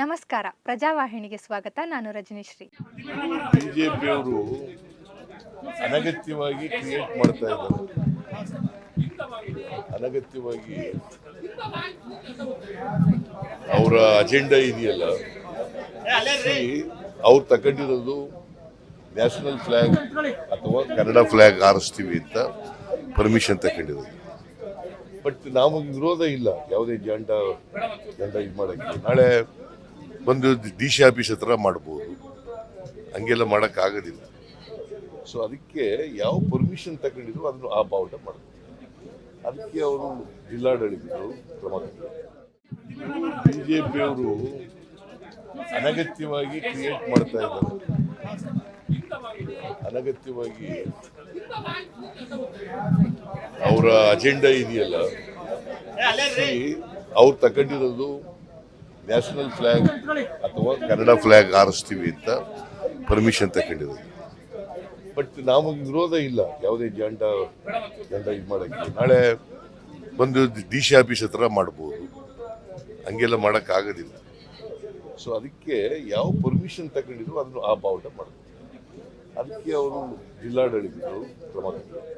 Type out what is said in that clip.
ನಮಸ್ಕಾರ. ಪ್ರಜಾವಾಹಿನಿಗೆ ಸ್ವಾಗತ. ನಾನು ರಜನಿಶ್ರೀ. ಬಿಜೆಪಿಯವರು ಅನಗತ್ಯವಾಗಿ ಕ್ರಿಯೇಟ್ ಮಾಡ್ತಾ ಇದ್ದಾರೆ. ಅನಗತ್ಯವಾಗಿ ಅವರ ಅಜೆಂಡಾ ಇದೆಯಲ್ಲ? ಅವ್ರು ತಗೊಂಡಿರೋದು ನ್ಯಾಷನಲ್ ಫ್ಲಾಗ್ ಅಥವಾ ಕನ್ನಡ ಫ್ಲಾಗ್ ಹಾರಿಸ್ತೀವಿ ಅಂತ ಪರ್ಮಿಷನ್ ತಗೊಂಡಿರೋದು. ಬಟ್ ನಮಗೆ ವಿರೋಧ ಇಲ್ಲ. ಯಾವುದೇ ಜಂಡ ಜಂಡ ಇದು ಮಾಡೋಕ್ಕೆ. ನಾಳೆ ಬಂದು ಡಿ ಸಿ ಆಫೀಸ್ ಹತ್ರ ಮಾಡ್ಬೋದು. ಹಂಗೆಲ್ಲ ಮಾಡೋಕ್ಕಾಗೋದಿಲ್ಲ. ಸೊ ಅದಕ್ಕೆ ಯಾವ ಪರ್ಮಿಷನ್ ತಗೊಂಡಿದ್ರು ಅದನ್ನು ಆ ಬಾವುಟ ಮಾಡಬೇಕು ಅದಕ್ಕೆ ಅವರು ಜಿಲ್ಲಾಡಳಿತರು ಕ್ರಮ ಬಿಜೆಪಿಯವರು ಅನಗತ್ಯವಾಗಿ ಕ್ರಿಯೇಟ್ ಮಾಡ್ತಾ ಇದ್ದಾರೆ. ಅನಗತ್ಯವಾಗಿ ಅವರ ಅಜೆಂಡಾ ಇದೆಯಲ್ಲ. ಅವ್ರು ತಗೊಂಡಿರೋದು ನ್ಯಾಷನಲ್ ಫ್ಲಾಗ್ ಅಥವಾ ಕನ್ನಡ ಫ್ಲಾಗ್ ಹಾರಿಸ್ತೀವಿ ಅಂತ ಪರ್ಮಿಷನ್ ತಗೊಂಡಿರೋದು. ಬಟ್ ನಮಗೆ ವಿರೋಧ ಇಲ್ಲ. ಯಾವುದೇ ಜಂಡ ಜಂಡ ಇದು ಮಾಡೋಕ್ಕೆ. ನಾಳೆ ಬಂದು ಡಿ ಸಿ ಆಫೀಸ್ ಹತ್ರ ಮಾಡ್ಬೋದು. ಹಂಗೆಲ್ಲ ಮಾಡೋಕ್ಕಾಗೋದಿಲ್ಲ ಸೊ ಅದಕ್ಕೆ ಯಾವ ಪರ್ಮಿಷನ್ ತಗೊಂಡಿದ್ರು ಅದನ್ನು ಆ ಬಾವುಟ ಮಾಡಬೇಕು ಅದಕ್ಕೆ ಅವರು ಜಿಲ್ಲಾಡಳಿತರು ಕ್ರಮ ತಗೊಂಡಿದ್ದಾರೆ.